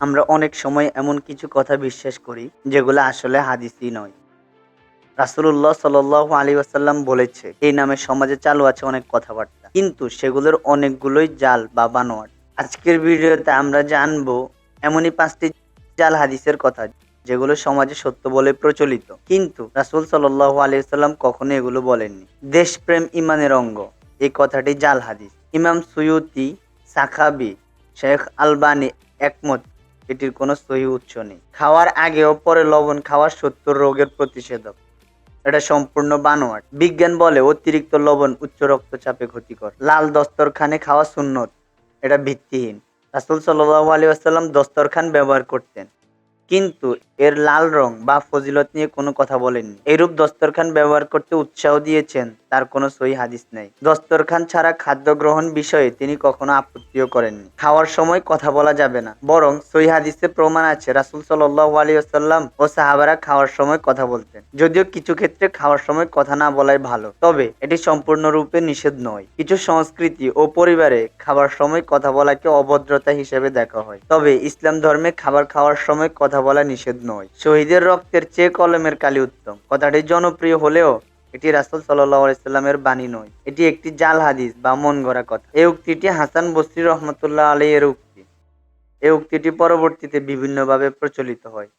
আমরা অনেক সময় এমন কিছু কথা বিশ্বাস করি, যেগুলো আসলে হাদিসই নয়। রাসুল্লাহ সাল আলী আসাল্লাম বলেছে, এই নামে সমাজে চালু আছে অনেক কথাবার্তা, কিন্তু সেগুলোর অনেকগুলোই জাল বা বানোয়াট। আজকের ভিডিওতে আমরা জানব এমনই পাঁচটি জাল হাদিসের কথা, যেগুলো সমাজে সত্য বলে প্রচলিত। কিন্তু রাসুল সাল্লাহ আলী সাল্লাম কখনো এগুলো বলেননি। দেশপ্রেম ইমানের অঙ্গ, এই কথাটি জাল হাদিস। ইমাম সুয়ুতি সাখাবি, শেখ আলবানি একমত এটির কোনো সহি উৎস নেই। খাওয়ার আগে ও পরে লবণ খাওয়া সত্তর রোগের প্রতিষেধক। এটা সম্পূর্ণ বানোয়াট। বিজ্ঞান বলে অতিরিক্ত লবণ উচ্চ রক্তচাপে ক্ষতিকর। লাল দস্তরখানে খাওয়া সুন্নত। এটা ভিত্তিহীন। রাসুল সাল্লাহ আলী আসাল্লাম দস্তরখান ব্যবহার করতেন। কিন্তু এর লাল রং বা ফজিলত নিয়ে কোনো কথা বলেননি। এরূপ দস্তরখান ব্যবহার করতে উৎসাহ দিয়েছেন তার কোনো সহি হাদিস নেই। দস্তরখান ছাড়া খাদ্য গ্রহণ বিষয়ে তিনি কখনো আপত্তিও করেননি। খাওয়ার সময় কথা বলা যাবে না। বরং সহি হাদিসে প্রমাণ আছে, রাসুল সাল্লাহ আলী ও সাহাবারা খাওয়ার সময় কথা বলতেন। যদিও কিছু ক্ষেত্রে খাওয়ার সময় কথা না বলাই ভালো, তবে এটি সম্পূর্ণরূপে নিষেধ নয়। কিছু সংস্কৃতি ও পরিবারে খাবার সময় কথা বলাকে অভদ্রতা হিসেবে দেখা হয়। তবে ইসলাম ধর্মে খাবার খাওয়ার সময় কথা বলা নিষেধ নয়। শহীদের রক্তের চেয়ে কলমের কালি উত্তম। কথাটি জনপ্রিয় হলেও এটি রাসুল সাল্লামের বাণী নয়। এটি একটি জাল হাদিস বা মন গড়া কথা। এই উক্তিটি হাসান বস্তির রহমতুল্লাহ আলী এর উক্তি। এই উক্তিটি পরবর্তীতে বিভিন্নভাবে প্রচলিত হয়।